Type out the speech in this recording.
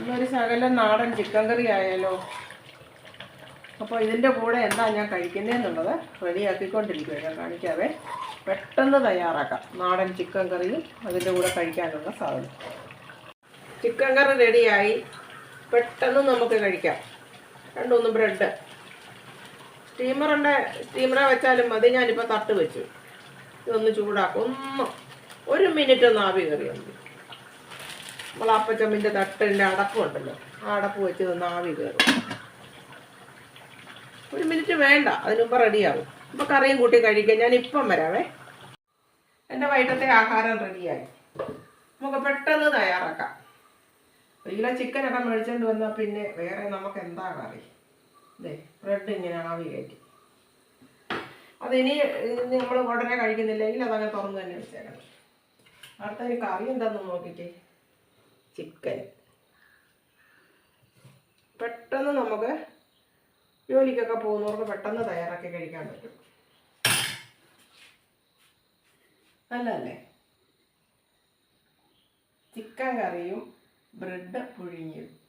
ഇന്നൊരു സകല നാടൻ ചിക്കൻ കറി ആയാലോ? അപ്പോൾ ഇതിന്റെ കൂടെ എന്താ ഞാൻ കഴിക്കുന്നതെന്നുള്ളത് റെഡിയാക്കിക്കൊണ്ടിരിക്കുക ഞാൻ കാണിക്കാവേ. പെട്ടെന്ന് തയ്യാറാക്കാം നാടൻ ചിക്കൻ കറിയും അതിന്റെ കൂടെ കഴിക്കാനുള്ള സാധനം. ചിക്കൻ കറി റെഡിയായി പെട്ടെന്ന് നമുക്ക് കഴിക്കാം. രണ്ടൂന്ന് ബ്രെഡ് സ്റ്റീമറുണ്ട് സ്റ്റീമറെ വെച്ചാലും മതി. ഞാനിപ്പോൾ തട്ട് വെച്ചു. ഇതൊന്ന് ചൂടാക്കും. ഒന്ന് ഒരു മിനിറ്റ് ഒന്ന് ആവി കറിയാൽ മതി. നമ്മൾ അപ്പച്ചമ്മിന്റെ തട്ടിന്റെ അടപ്പുണ്ടല്ലോ. ആ അടപ്പ് വെച്ച് നിന്ന് ആവി കയറും. ഒരു മിനിറ്റ് വേണ്ട അതിന് റെഡിയാവും. ഇപ്പം കറിയും കൂട്ടി കഴിക്കാം. ഞാൻ ഇപ്പം വരാവേ. എന്റെ വൈകിട്ടത്തെ ആഹാരം റെഡിയായി. നമുക്ക് പെട്ടെന്ന് തയ്യാറാക്കാം. ഒരു കിലോ ചിക്കനൊക്കെ മേടിച്ചുകൊണ്ട് വന്നാൽ പിന്നെ വേറെ നമുക്ക് എന്താ കറി ഇതേ ബ്രെഡ് ഇങ്ങനെ ആവി കയറ്റി. അതിനി നമ്മൾ ഉടനെ കഴിക്കുന്നില്ലെങ്കിൽ അതങ്ങനെ തുറന്ന് തന്നെ വെച്ചേക്കണം. അടുത്ത കറി എന്താണെന്ന് നോക്കിക്കേ. ചിക്കൻ. പെട്ടെന്ന് നമുക്ക് ജോലിക്കൊക്കെ പോകുന്നവർക്ക് പെട്ടെന്ന് തയ്യാറാക്കി കഴിക്കാൻ പറ്റും. നല്ലതല്ലേ? ചിക്കൻ കറിയും ബ്രെഡ് പുഴുങ്ങിയും.